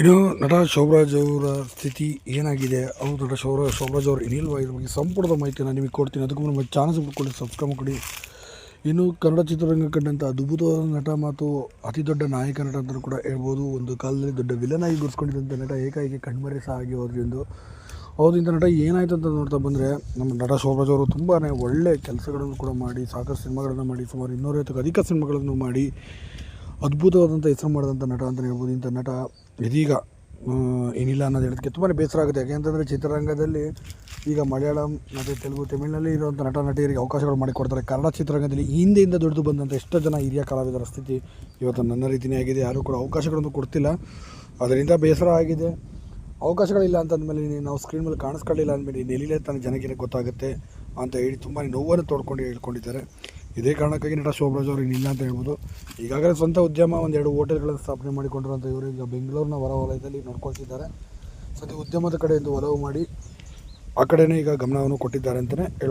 ಇನ್ನು ನಟ ಶೋಭರಾಜ್ ಅವರ ಸ್ಥಿತಿ ಏನಾಗಿದೆ? ಅವರು ನಟ ಶೋಭರ ಶೋಭರಾಜ್ ಅವರು ಇನಿಲ್ವಾ ಇದ್ರ ಬಗ್ಗೆ ಸಂಪೂರ್ಣ ಮಾಹಿತಿಯನ್ನು ನಿಮಗೆ ಕೊಡ್ತೀನಿ. ಅದಕ್ಕೂ ನಮ್ಮ ಚಾನಲ್ ಕೊಡಿ ಸಬ್ಸ್ಕ್ರೈಬ್ ಕೊಡಿ. ಇನ್ನು ಕನ್ನಡ ಚಿತ್ರರಂಗ ಕಂಡಂಥ ಅದ್ಭುತವಾದ ನಟ ಮತ್ತು ಅತಿ ದೊಡ್ಡ ನಾಯಕ ನಟ ಅಂತಲೂ ಕೂಡ ಹೇಳ್ಬೋದು. ಒಂದು ಕಾಲದಲ್ಲಿ ದೊಡ್ಡ ವಿಲನ್ ಆಗಿ ಗುರುಸ್ಕೊಂಡಿದ್ದಂಥ ನಟ ಏಕಾಏಕಿ ಕಣ್ಮರೆ ಸಹ ಆಗಿ ಹೋದ್ರಿ ಎಂದು. ಹೌದು, ಇಂಥ ನಟ ಏನಾಯಿತು ಅಂತ ನೋಡ್ತಾ ಬಂದರೆ, ನಮ್ಮ ನಟ ಶೋಭರಾಜ್ ಅವರು ತುಂಬಾ ಒಳ್ಳೆಯ ಕೆಲಸಗಳನ್ನು ಕೂಡ ಮಾಡಿ, ಸಾಕಷ್ಟು ಸಿನಿಮಾಗಳನ್ನು ಮಾಡಿ, ಸುಮಾರು ಇನ್ನೂರೈವತ್ತಕ್ಕೂ ಅಧಿಕ ಸಿನಿಮಾಗಳನ್ನು ಮಾಡಿ ಅದ್ಭುತವಾದಂಥ ಹೆಸರು ಮಾಡಿದಂಥ ನಟ ಅಂತಲೇ ಹೇಳ್ಬೋದು. ಇಂಥ ನಟ ಇದೀಗ ಏನಿಲ್ಲ ಅನ್ನೋದು ಹೇಳೋದಕ್ಕೆ ತುಂಬಾ ಬೇಸರ ಆಗುತ್ತೆ. ಯಾಕೆಂತಂದರೆ ಚಿತ್ರರಂಗದಲ್ಲಿ ಈಗ ಮಲಯಾಳಂ ಮತ್ತು ತೆಲುಗು, ತಮಿಳಿನಲ್ಲಿ ಇರುವಂಥ ನಟ, ನಟಿಯರಿಗೆ ಅವಕಾಶಗಳು ಮಾಡಿಕೊಡ್ತಾರೆ ಕನ್ನಡ ಚಿತ್ರರಂಗದಲ್ಲಿ ಹಿಂದೆಯಿಂದ ದುಡಿದು ಬಂದಂಥ ಎಷ್ಟೋ ಜನ ಹಿರಿಯ ಕಲಾವಿದರ ಸ್ಥಿತಿ ಇವತ್ತು ನನ್ನ ರೀತಿಯೇ ಆಗಿದೆ. ಯಾರೂ ಕೂಡ ಅವಕಾಶಗಳನ್ನು ಕೊಡ್ತಿಲ್ಲ. ಅದರಿಂದ ಬೇಸರ ಆಗಿದೆ. ಅವಕಾಶಗಳಿಲ್ಲ ಅಂತಂದಮೇಲೆ ನಾವು ಸ್ಕ್ರೀನ್ ಮೇಲೆ ಕಾಣಿಸ್ಕೊಳ್ಳಿಲ್ಲ ಅಂದಮೇಲೆ ನೆಲಿಲೇ ತಾನೇ ಜನಕ್ಕೆ ಗೊತ್ತಾಗುತ್ತೆ ಅಂತ ಹೇಳಿ ತುಂಬಾ ನೋವನ್ನು ತೋಡ್ಕೊಂಡು ಹೇಳ್ಕೊಂಡಿದ್ದಾರೆ. ಇದೇ ಕಾರಣಕ್ಕಾಗಿ ನಟ ಶೋಭರಾಜ್ ಅವರು ನಿಲ್ಲ ಅಂತ ಹೇಳ್ಬೋದು. ಈಗಾಗಲೇ ಸ್ವಂತ ಉದ್ಯಮ, ಒಂದೆರಡು ಹೋಟೆಲ್ಗಳನ್ನು ಸ್ಥಾಪನೆ ಮಾಡಿಕೊಂಡಿರುವಂಥ ಇವರು ಈಗ ಬೆಂಗಳೂರಿನ ಹೊರವಲಯದಲ್ಲಿ ನೋಡ್ಕೊಳ್ತಿದ್ದಾರೆ. ಸದ್ಯ ಉದ್ಯಮದ ಕಡೆಯಿಂದ ಒಲವು ಮಾಡಿ ಆ ಕಡೆನೇ ಈಗ ಗಮನವನ್ನು ಕೊಟ್ಟಿದ್ದಾರೆ ಅಂತಲೇ ಹೇಳ್ಬೋದು.